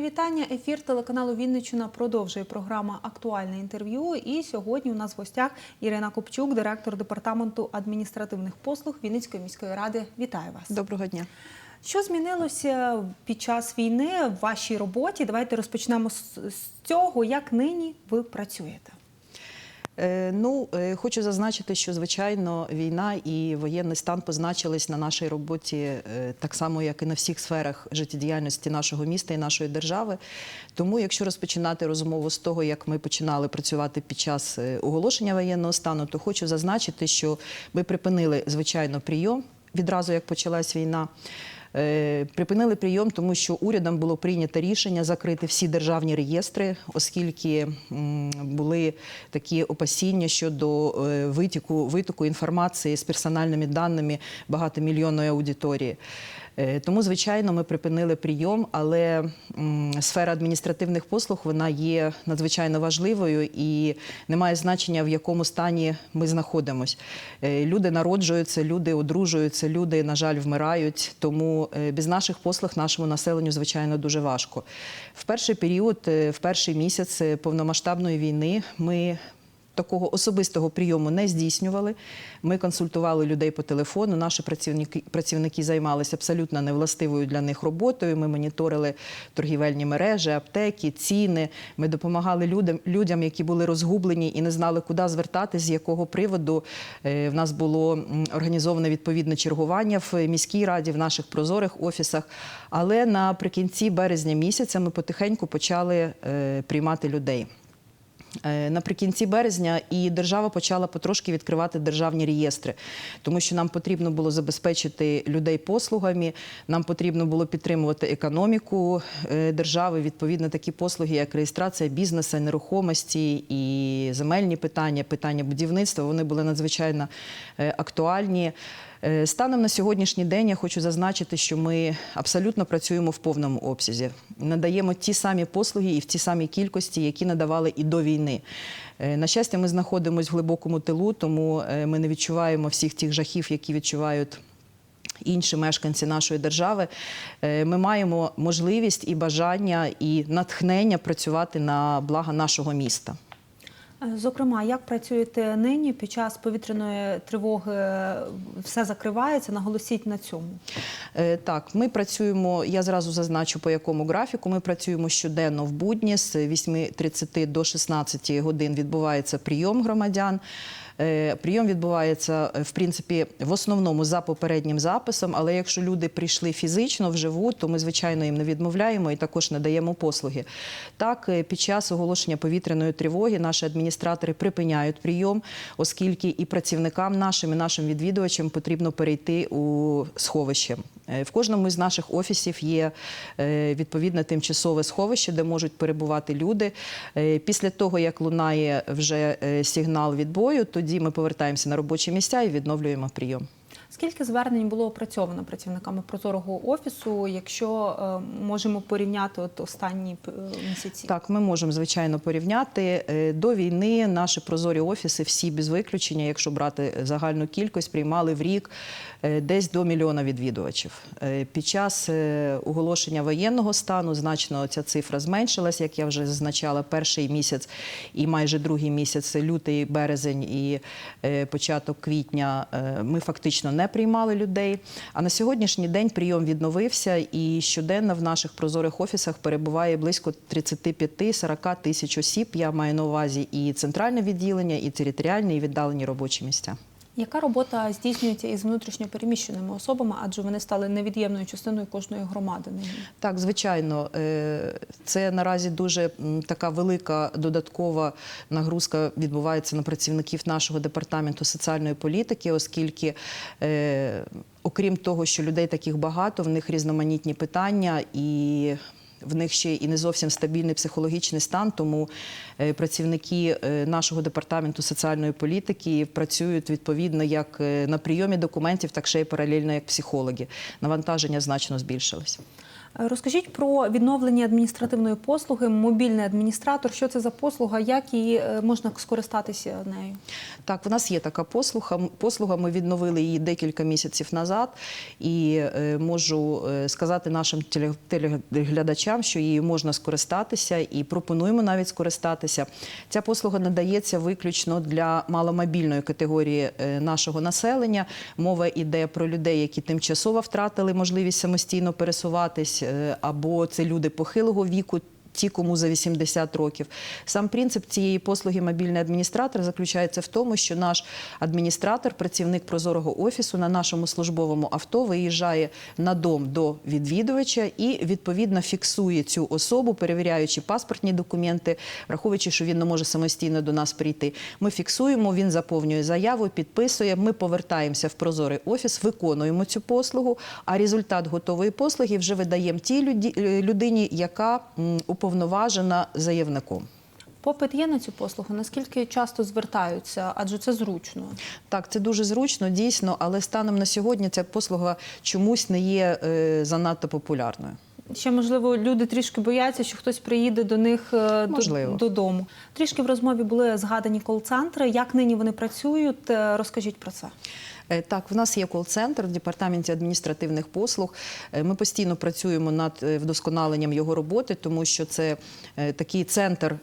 Мої вітання. Ефір телеканалу Вінниччина продовжує програма Актуальне інтерв'ю. І сьогодні у нас в гостях Ірина Копчук, директор департаменту адміністративних послуг Вінницької міської ради. Вітаю вас. Доброго дня. Що змінилося під час війни в вашій роботі? Давайте розпочнемо з з цього, як нині ви працюєте. Е, Ну, е, хочу зазначити, що звичайно війна і воєнний стан позначились на нашій роботі е, так само, як і на всіх сферах життєдіяльності нашого міста і нашої держави. Тому, якщо розпочинати розмову з того, як ми починали працювати під час оголошення воєнного стану, то хочу зазначити, що ми припинили звичайно прийом відразу, як почалась війна. Е, Припинили прийом, тому що урядом було прийнято рішення закрити всі державні реєстри, оскільки були такі опасіння щодо е, витіку, витоку інформації з персональними даними багатомільйонної аудиторії. Е, Тому, звичайно, ми припинили прийом, але сфера адміністративних послуг вона є надзвичайно важливою і не має значення, в якому стані ми знаходимося. Люди народжуються, люди одружуються, люди, на жаль, вмирають. Тому е, без наших послуг нашому населенню, звичайно, дуже важко. В перший період, е, в перший місяць е, повномасштабної війни, ми Такого особистого прийому не здійснювали. Ми консультували людей по телефону. Наші працівники працівники займалися абсолютно невластивою для них роботою. Ми моніторили торгівельні мережі, аптеки, ціни. Ми допомагали людям, людям, які були розгублені і не знали, куди звертатись, з якого приводу. Е, В нас було організоване відповідне чергування в міській раді, в наших прозорих офісах. Але наприкінці березня місяця ми потихеньку почали е, приймати людей. Е, Наприкінці березня і держава почала потрошки відкривати державні реєстри, тому що нам потрібно було забезпечити людей послугами, нам потрібно було підтримувати економіку е, держави. Відповідно, такі послуги, як реєстрація бізнесу, нерухомості і земельні питання, питання будівництва, вони були надзвичайно е, актуальні. Е, Станом на сьогоднішній день я хочу зазначити, що ми абсолютно працюємо в повному обсязі. Надаємо ті самі послуги і в ті самі кількості, які надавали і до війни. Е, На щастя, ми знаходимося в глибокому тилу, тому е, ми не відчуваємо всіх тих жахів, які відчувають. Інші мешканці нашої держави, ми маємо можливість і бажання, і натхнення працювати на благо нашого міста. Зокрема, як працюєте нині під час повітряної тривоги? Все закривається. Наголосіть на цьому. Е, Так, ми працюємо. Я зразу зазначу по якому графіку. Ми працюємо щоденно в будні з 8.30 до 16 годин відбувається прийом громадян. Е, Прийом відбувається е, в принципі в основному за попереднім записом. Але якщо люди прийшли фізично вживу, то ми звичайно їм не відмовляємо і також надаємо послуги. Так, е, під час оголошення повітряної тривоги наші адміністратори припиняють прийом, оскільки і працівникам нашим, і нашим відвідувачам потрібно перейти у сховище. Е, В кожному з наших офісів є е, відповідне тимчасове сховище, де можуть перебувати люди. Е, Після того, як лунає вже сигнал сигнал відбою, тоді ми повертаємося на робочі місця і відновлюємо прийом. Скільки звернень було опрацьовано працівниками прозорого офісу, якщо е, можемо порівняти от останні е, місяці? Так, ми можемо звичайно порівняти Е, до війни. Наші прозорі офіси, всі без виключення, якщо брати загальну кількість, приймали в рік десь до мільйона відвідувачів. Під час оголошення воєнного стану значно ця цифра зменшилась, як я вже зазначала, перший місяць і майже другий місяць, лютий, березень і початок квітня. Ми фактично не приймали людей. А на сьогоднішній день прийом відновився, і щоденно в наших прозорих офісах перебуває близько 35-40 тисяч осіб. Я маю на увазі і центральне відділення, і територіальні, і віддалені робочі місця. Яка робота здійснюється із внутрішньопереміщеними особами, адже вони стали невід'ємною частиною кожної громади? Так, звичайно, е, це наразі дуже така велика додаткова нагрузка відбувається на працівників нашого департаменту соціальної політики, оскільки. е, Окрім того, що людей таких багато, в них різноманітні питання і. В них ще і не зовсім стабільний психологічний стан, тому е, працівники е, нашого департаменту соціальної політики працюють відповідно як е, на прийомі документів, так ще й паралельно як психологи. Навантаження значно збільшилось. Розкажіть про відновлення адміністративної послуги, мобільний адміністратор. Що це за послуга? Як її е, можна скористатися нею? Так, в нас є така послуга. Послуга ми відновили її декілька місяців назад, і е, можу е, сказати нашим телеглядачам, що її можна скористатися, і пропонуємо навіть скористатися. Ця послуга надається виключно для маломобільної категорії нашого населення. Мова йде про людей, які тимчасово втратили можливість самостійно пересуватись, або це люди похилого віку. Ті, кому за 80 років, сам принцип цієї послуги мобільний адміністратор заключається в тому, що наш адміністратор, працівник прозорого офісу на нашому службовому авто виїжджає на дом до відвідувача і відповідно фіксує цю особу, перевіряючи паспортні документи, враховуючи, що він не може самостійно до нас прийти. Ми фіксуємо, він заповнює заяву, підписує. Ми повертаємося в прозорий офіс, виконуємо цю послугу. А результат готової послуги вже видаємо тій е, людині, яка м, уповноважена заявником. Попит є на цю послугу. Наскільки часто звертаються? Адже це зручно. Так, це дуже зручно, дійсно, але станом на сьогодні ця послуга чомусь не є е, занадто популярною. Ще можливо люди трішки бояться, що хтось приїде до них е, Можливо. додому. Трішки в розмові були згадані кол-центри. Як нині вони працюють? Е, Розкажіть про це. Е, Так, в нас є кол-центр в департаменті адміністративних послуг. Е, Ми постійно працюємо над е, вдосконаленням його роботи, тому що це такий центр,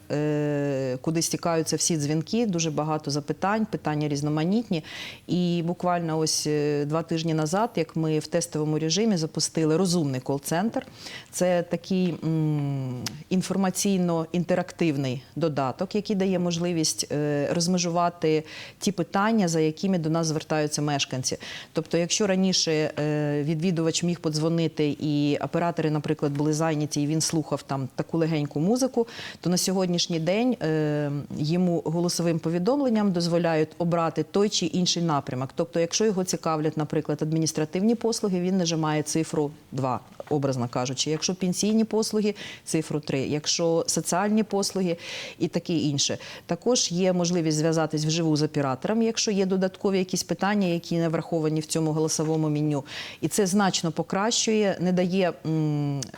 куди стікаються всі дзвінки, дуже багато запитань, питання різноманітні. І буквально ось е, два тижні назад, як ми в тестовому режимі запустили розумний кол-центр. Це такий інформаційно-інтерактивний додаток, який дає можливість е, розмежувати ті питання, за якими до нас звертаються мешканці. Тобто, якщо раніше е, відвідувач міг подзвонити, і оператори, наприклад, були зайняті, і він слухав там таку легеньку музику, то на сьогоднішній день йому голосовим повідомленням дозволяють обрати той чи інший напрямок. Тобто, якщо його цікавлять, наприклад, адміністративні послуги, він нажимає цифру 2, образно кажучи. Якщо пенсійні послуги, цифру 3. Якщо соціальні послуги і таке інше. Також є можливість зв'язатись вживу з оператором, якщо є додаткові якісь питання, які не враховані в цьому голосовому меню. І це значно покращує, не дає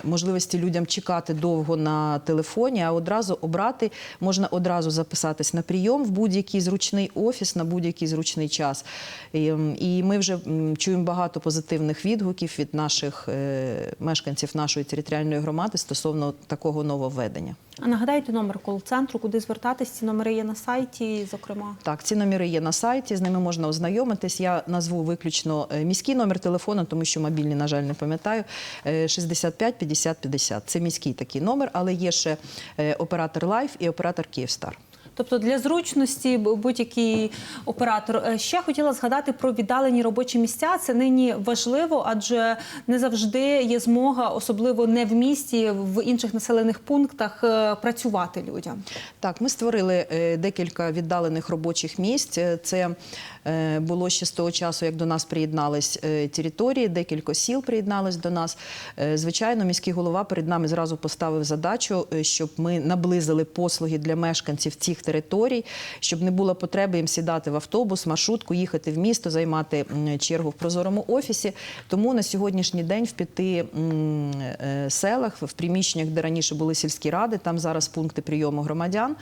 можливості людям чекати довго на телефоні, а одразу обрати можна одразу записатись на прийом в будь-який зручний офіс на будь-який зручний час. І, ми вже чуємо багато позитивних відгуків від наших е, мешканців нашої територіальної громади стосовно такого нововведення. А нагадайте номер кол-центру, куди звертатись. Ці номери є на сайті, зокрема. Так, ці номери є на сайті, з ними можна ознайомитись. Я назву виключно е, міський номер телефону, тому що мобільний, на жаль, не пам'ятаю. Е, 65 50 50. Це міський такий номер, але є ще е, оператор Лайф і оператор Київстар. Тобто для зручності будь-який оператор. Е, Ще хотіла згадати про віддалені робочі місця. Це нині важливо, адже не завжди є змога, особливо не в місті, в інших населених пунктах е, працювати людям. Так, ми створили е, декілька віддалених робочих місць. Це було ще з того часу, як до нас приєднались території, декілька сіл приєднались до нас. Звичайно, міський голова перед нами зразу поставив задачу, щоб ми наблизили послуги для мешканців цих територій, щоб не було потреби їм сідати в автобус, маршрутку, їхати в місто, займати чергу в прозорому офісі. Тому на сьогоднішній день в п'яти е, селах, в приміщеннях, де раніше були сільські ради, там зараз пункти прийому громадян,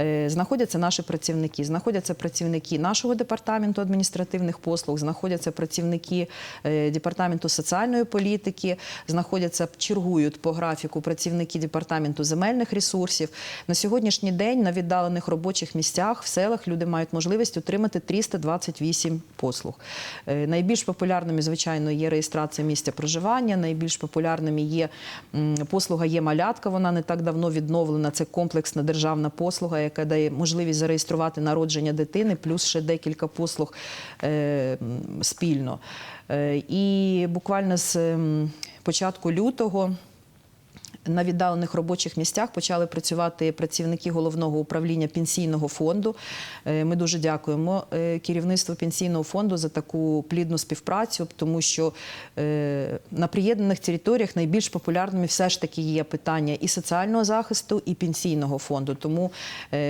е, знаходяться наші працівники. Знаходяться працівники нашого департаменту адміністративних послуг, знаходяться працівники е, департаменту соціальної політики, знаходяться чергують по графіку працівники департаменту земельних ресурсів. На сьогоднішній день на віддалених робочих місцях в селах люди мають можливість отримати 328 послуг. Е, Найбільш популярними, звичайно, є реєстрація місця проживання. Найбільш популярними є послуга є малятка. Вона не так давно відновлена. Це комплексна державна послуга, яка дає можливість зареєструвати народження дитини, плюс ще декілька послуг е, спільно. Е, І буквально з початку лютого. На віддалених робочих місцях почали працювати працівники головного управління пенсійного фонду. Е, Ми дуже дякуємо е, керівництву пенсійного фонду за таку плідну співпрацю, тому що е, на приєднаних територіях найбільш популярними все ж таки є питання і соціального захисту, і пенсійного фонду. Тому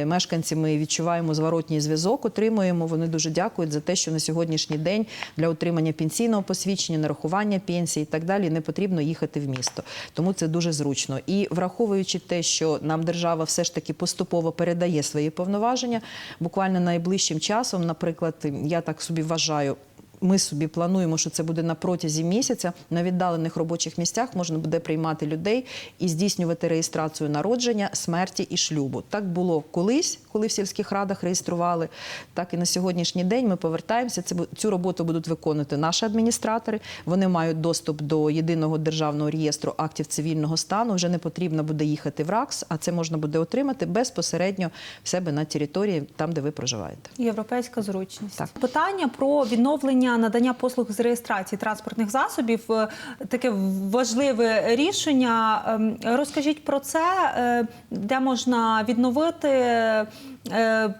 мешканці ми відчуваємо зворотній зв'язок, отримуємо. Вони дуже дякують за те, що на сьогоднішній день для отримання пенсійного посвідчення, нарахування пенсії і так далі не потрібно їхати в місто. Тому це дуже зручно. І враховуючи те, що нам держава все ж таки поступово передає свої повноваження, буквально найближчим часом, наприклад, я так собі вважаю. Ми собі плануємо, що це буде на протязі місяця. На віддалених робочих місцях можна буде приймати людей і здійснювати реєстрацію народження, смерті і шлюбу. Так було колись, коли в сільських радах реєстрували. Так і на сьогоднішній день ми повертаємося. Це цю роботу будуть виконувати наші адміністратори. Вони мають доступ до єдиного державного реєстру актів цивільного стану. Вже не потрібно буде їхати в РАКС, а це можна буде отримати безпосередньо в себе на території, там де ви проживаєте. Європейська зручність. Так. Питання про відновлення надання послуг з реєстрації транспортних засобів е, таке важливе рішення. Ем, Розкажіть про це, е, де можна відновити, е,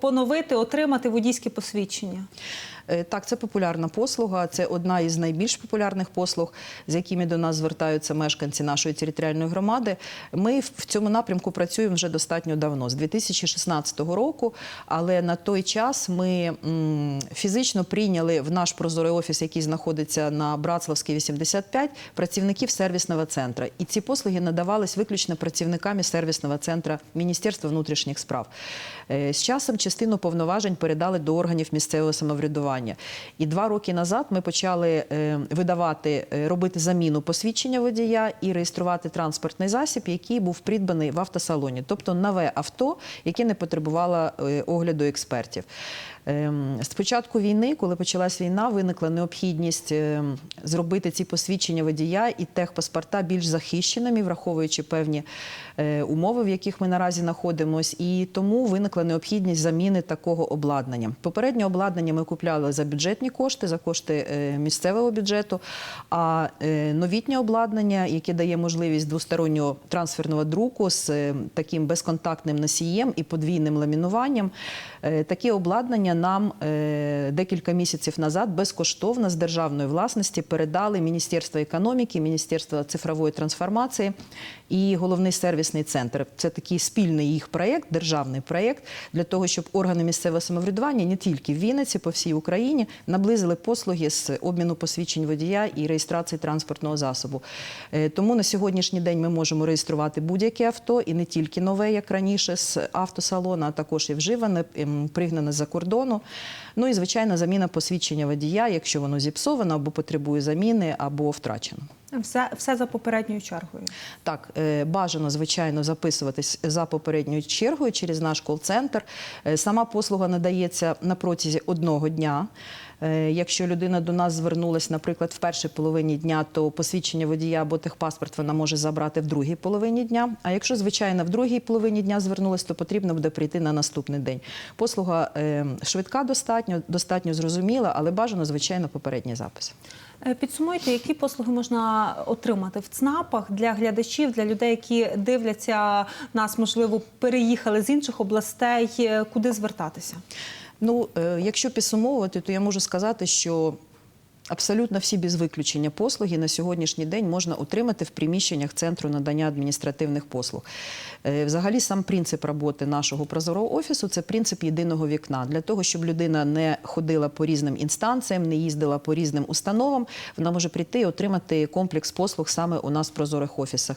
поновити, отримати водійське посвідчення. Е, Так, це популярна послуга. Це одна із найбільш популярних послуг, з якими до нас звертаються мешканці нашої територіальної громади. Ми в цьому напрямку працюємо вже достатньо давно, з 2016 року. Але на той час ми фізично прийняли в наш прозорий офіс, який знаходиться на Братславській 85, працівників сервісного центру. І ці послуги надавались виключно працівниками сервісного центру Міністерства внутрішніх справ. Е, З часом частину повноважень передали до органів місцевого самоврядування. І два роки назад ми почали е, видавати, е, робити заміну посвідчення водія і реєструвати транспортний засіб, який був придбаний в автосалоні, тобто нове авто, яке не потребувало е, огляду експертів. Ем, З початку війни, коли почалась війна, виникла необхідність зробити ці посвідчення водія і техпаспорта більш захищеними, враховуючи певні умови, в яких ми наразі знаходимося. І тому виникла необхідність заміни такого обладнання. Попереднє обладнання ми купляли за бюджетні кошти, за кошти е, місцевого бюджету. А е, новітнє обладнання, яке дає можливість двостороннього трансферного друку з е, таким безконтактним носієм і подвійним ламінуванням, таке обладнання нам декілька місяців назад безкоштовно з державної власності передали Міністерство економіки, Міністерство цифрової трансформації і головний сервісний центр. Це такий спільний їх проєкт, державний проєкт для того, щоб органи місцевого самоврядування не тільки в Вінниці, по всій Україні наблизили послуги з обміну посвідчень водія і реєстрації транспортного засобу. Е, Тому на сьогоднішній день ми можемо реєструвати будь-яке авто і не тільки нове, як раніше, з автосалону, а також і вживане, ем, пригнане з-за кордону. Ну і звичайно, заміна посвідчення водія, якщо воно зіпсовано або потребує заміни, або втрачено. Все, все за попередньою чергою. Так, е, бажано, звичайно, записуватись за попередньою чергою через наш кол-центр. Е, Сама послуга надається на протязі одного дня. Е, Якщо людина до нас звернулась, наприклад, в першій половині дня, то посвідчення водія або техпаспорт вона може забрати в другій половині дня. А якщо, звичайно, в другій половині дня звернулась, то потрібно буде прийти на наступний день. Послуга швидка достатньо, достатньо зрозуміла, але бажано, звичайно, попередній запис. Е, Підсумуйте, які послуги можна отримати в ЦНАПах для глядачів, для людей, які дивляться нас, можливо, переїхали з інших областей. Е, Куди звертатися? Ну, е, якщо підсумовувати, то я можу сказати, що абсолютно всі без виключення послуги на сьогоднішній день можна отримати в приміщеннях центру надання адміністративних послуг. Е, Взагалі, сам принцип роботи нашого прозорого офісу це принцип єдиного вікна. Для того, щоб людина не ходила по різним інстанціям, не їздила по різним установам, вона може прийти і отримати комплекс послуг саме у нас в прозорих офісах.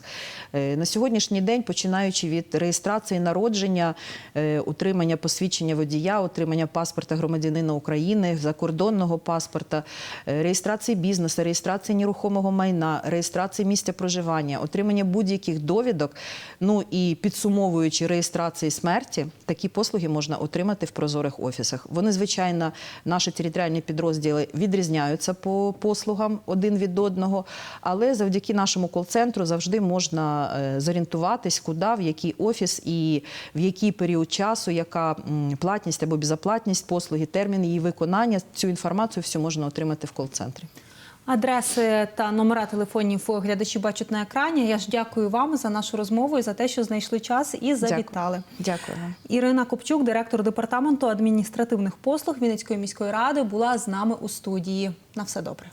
Е, На сьогоднішній день, починаючи від реєстрації народження, е, утримання посвідчення водія, отримання паспорта громадянина України, закордонного паспорта, реєстрації бізнесу, реєстрації нерухомого майна, реєстрації місця проживання, отримання будь-яких довідок. Ну і підсумовуючи реєстрації смерті, такі послуги можна отримати в прозорих офісах. Вони, звичайно, наші територіальні підрозділи відрізняються по послугам один від одного, але завдяки нашому кол-центру завжди можна е, зорієнтуватись, куди, в який офіс і в який період часу, яка платність або безоплатність послуги, термін її виконання. Цю інформацію всю можна отримати в кол-центрі. Адреси та номера телефонів глядачі бачать на екрані. Я ж дякую вам за нашу розмову і за те, що знайшли час і завітали. Дякую. Ірина Копчук, директор департаменту адміністративних послуг Вінницької міської ради, була з нами у студії. На все добре.